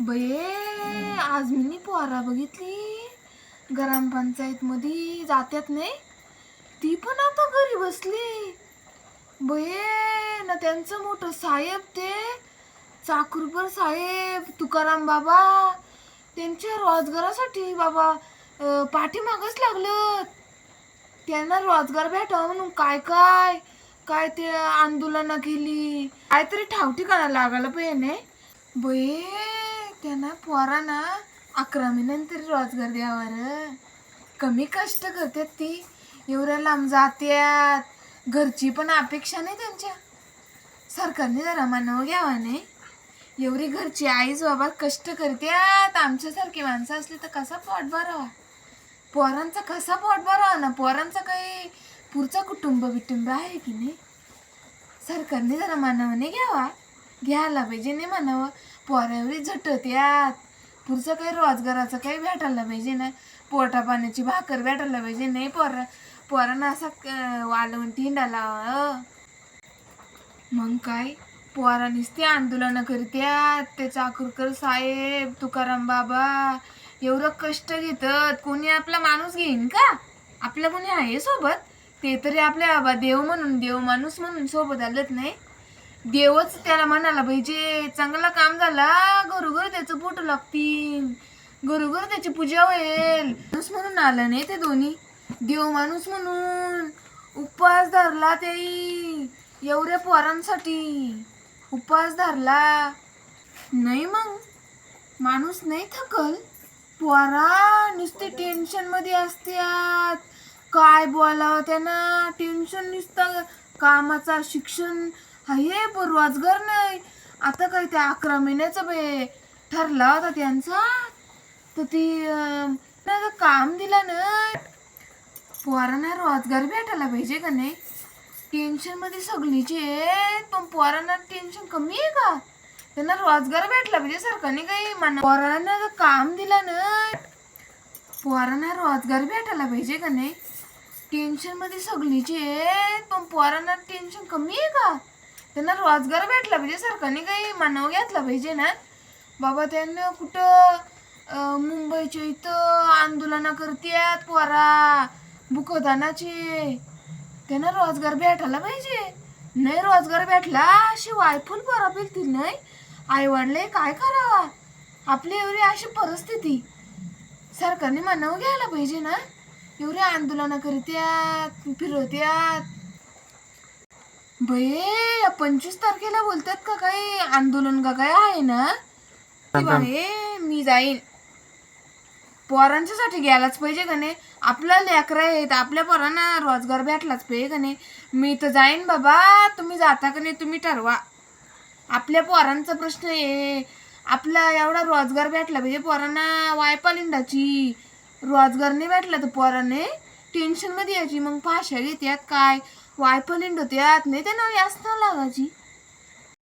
बये आज मी पोरा बघितली. ग्रामपंचायत मध्ये जात्यात नाही ती पण आता घरी बसली. बये ना त्यांचं मोठं साहेब ते. चाकूरकर साहेब तुकाराम बाबा. त्यांच्या रोजगारासाठी बाबा पाठीमागच लागलं. त्यांना रोजगार भेटावा म्हणून काय काय काय ते आंदोलनं केली. काहीतरी ठाव ठिकाणा लागायला पाहिजे नाही बये त्यांना पोरांना ना अकरावीनंतर रोजगार द्यावा र कमी कष्ट करतात ती. एवढ्या लांब जात्यात. घरची पण अपेक्षा नाही त्यांच्या. सरकारने जरा मानावं घ्यावा नाही? एवढी घरची आईच बाबा कष्ट करत्यात. आमच्यासारखी माणसं असली तर कसा पोट भरावा? पोरांचा कसा पोट भरावा ना? पोरांचा काही पुढचा कुटुंब बिटुंब आहे की नाही? सरकारने जरा मानावं नाही घ्यावा. घ्यायला पाहिजे नाही म्हणावं पोरावरी झटत्यात पुढचं काही रोजगाराचं काही भेटायला पाहिजे ना पोटा पाण्याची भाकर भेटायला पाहिजे नाही पोरा. पोरांना असा वालवून हिंडाला मग काय? पोरांनीच ते आंदोलनं करत्यात ते चाकूरकर साहेब तुकाराम बाबा एवढं कष्ट घेतात. कोणी आपला माणूस घेईन का? आपलं कोणी आहे सोबत? ते तरी आपल्या बाबा देव म्हणून देव माणूस म्हणून सोबत आलत नाही? देवच त्याला म्हणाला पाहिजे चांगलं काम झाला घरोघर त्याचं बोट लागतील. घरोघर त्याची पूजा होईल. माणूस म्हणून आलं नाही ते दोन्ही. देव माणूस म्हणून उपवास धरला ते एवढ्या पोरांसाठी. उपवास धरला. नाही मग माणूस नाही थकल? पोरा नुसते टेन्शनमध्ये असत्यात. काय बोलावं त्यांना? टेन्शन नुसतं. कामाचा शिक्षण हे पण रोजगार नाही. आता काय ते अकरा महिन्याचा बे ठरला होता त्यांचा. तर ती अं, काम दिला ना. पोरांना रोजगार भेटायला पाहिजे का नाही? टेन्शनमध्ये सगळीचे पण पोरांना टेन्शन कमी आहे का? त्यांना रोजगार भेटला पाहिजे सरकारने काही मान पोरांना जर काम दिला ना पोरांना रोजगार भेटायला पाहिजे का नाही? टेन्शनमध्ये सगळीचे पण पोरांना टेन्शन कमी आहे का? त्यांना रोजगार भेटला पाहिजे सरकारने काही मानव घेतला पाहिजे ना. बाबा त्यांना कुठं मुंबईच्या इथं आंदोलनं करतात पोरा बुकदानाचे त्यांना रोजगार भेटायला पाहिजे. नाही रोजगार भेटला अशी वायफुल पोरा भेटतील नाही. आई वडले काय करावा? आपली एवढी अशी परिस्थिती. सरकारने मानव घ्यायला पाहिजे ना. एवढे आंदोलनं करत्यात फिरवत्यात. बये पंचवीस तारखेला बोलतात का काही आंदोलन का काय आहे ना? ती बाई मी जाईन. पोरांच्यासाठी घ्यायलाच पाहिजे का नाही? आपला लेकरं आहेत आपल्या पोरांना रोजगार भेटलाच पाहिजे का नाही? मी तर जाईन बाबा तुम्ही जाता का नाही तुम्ही ठरवा. आपल्या पोरांचा प्रश्न आहे. आपला एवढा रोजगार भेटला पाहिजे पोरांना वायपा लिंडाची रोजगार नाही भेटला तर पोरांनी टेन्शनमध्ये यायची मग भाषा घेत्यात काय? वायपलिंड होती. आत नाही त्यांना यास ना लागायची.